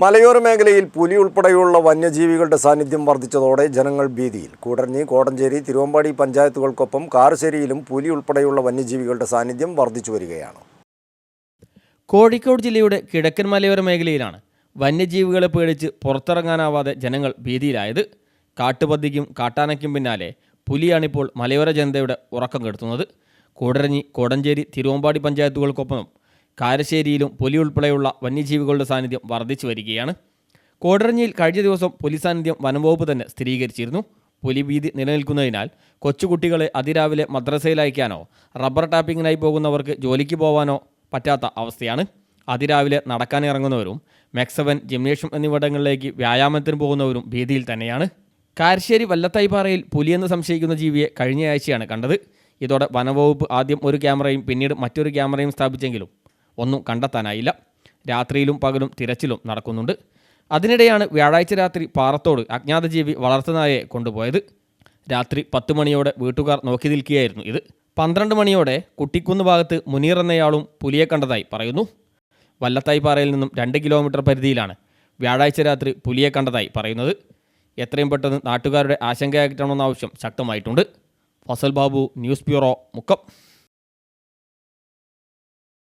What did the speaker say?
മലയോര മേഖലയിൽ പുലി ഉൾപ്പെടെയുള്ള വന്യജീവികളുടെ സാന്നിധ്യം വർദ്ധിച്ചതോടെ ജനങ്ങൾ ഭീതിയിൽ. കൂടഞ്ഞി കോടഞ്ചേരി തിരുവമ്പാടി പഞ്ചായത്തുകൾക്കൊപ്പം കാരശ്ശേരിയിലും പുലി ഉൾപ്പെടെയുള്ള വന്യജീവികളുടെ സാന്നിധ്യം വർദ്ധിച്ചു വരികയാണ്. കോഴിക്കോട് ജില്ലയുടെ കിഴക്കൻ മലയോര മേഖലയിലാണ് വന്യജീവികളെ പേടിച്ച് പുറത്തിറങ്ങാനാവാതെ ജനങ്ങൾ ഭീതിയിലായത്. കാട്ടുപദ്ധിക്കും കാട്ടാനയ്ക്കും പിന്നാലെ പുലിയാണിപ്പോൾ മലയോര ജനതയുടെ ഉറക്കം കെടുത്തുന്നത്. കൂടരഞ്ഞി കോടഞ്ചേരി തിരുവമ്പാടി പഞ്ചായത്തുകൾക്കൊപ്പം കാരശ്ശേരിയിലും പുലി ഉൾപ്പെടെയുള്ള വന്യജീവികളുടെ സാന്നിധ്യം വർദ്ധിച്ചു വരികയാണ്. കോടരഞ്ഞിയിൽ കഴിഞ്ഞ ദിവസം പുലി സാന്നിധ്യം വനംവകുപ്പ് തന്നെ സ്ഥിരീകരിച്ചിരുന്നു. പുലി ഭീതി നിലനിൽക്കുന്നതിനാൽ കൊച്ചുകുട്ടികളെ അതിരാവിലെ മദ്രസയിൽ അയക്കാനോ റബ്ബർ ടാപ്പിങ്ങിനായി പോകുന്നവർക്ക് ജോലിക്ക് പോവാനോ പറ്റാത്ത അവസ്ഥയാണ്. അതിരാവിലെ നടക്കാനിറങ്ങുന്നവരും മെക്സവൻ ജിംനേഷ്യം എന്നിവിടങ്ങളിലേക്ക് വ്യായാമത്തിന് പോകുന്നവരും ഭീതിയിൽ തന്നെയാണ്. കാരശ്ശേരി വല്ലത്തായിപ്പാറയിൽ പുലിയെന്ന് സംശയിക്കുന്ന ജീവിയെ കഴിഞ്ഞയാഴ്ചയാണ് കണ്ടത്. ഇതോടെ വനവകുപ്പ് ആദ്യം ഒരു ക്യാമറയും പിന്നീട് മറ്റൊരു ക്യാമറയും സ്ഥാപിച്ചെങ്കിലും ഒന്നും കണ്ടെത്താനായില്ല. രാത്രിയിലും പകലും തിരച്ചിലും നടക്കുന്നുണ്ട്. അതിനിടെയാണ് വ്യാഴാഴ്ച രാത്രി പാറത്തോട് അജ്ഞാതജീവി വളർത്തുനായെ കൊണ്ടുപോയത്. രാത്രി പത്ത് മണിയോടെ വീട്ടുകാർ നോക്കി നിൽക്കുകയായിരുന്നു ഇത്. പന്ത്രണ്ട് മണിയോടെ കുട്ടിക്കുന്ന് ഭാഗത്ത് മുനീർ എന്നയാളും പുലിയെ കണ്ടതായി പറയുന്നു. വല്ലത്തായി വല്ലത്തായിപ്പാറയിൽ നിന്നും രണ്ട് കിലോമീറ്റർ പരിധിയിലാണ് വ്യാഴാഴ്ച രാത്രി പുലിയെ കണ്ടതായി പറയുന്നത്. എത്രയും പെട്ടെന്ന് നാട്ടുകാരുടെ ആശങ്കയാക്കണമെന്ന ആവശ്യം ശക്തമായിട്ടുണ്ട്. Fazal Babu news bureau Mukkam.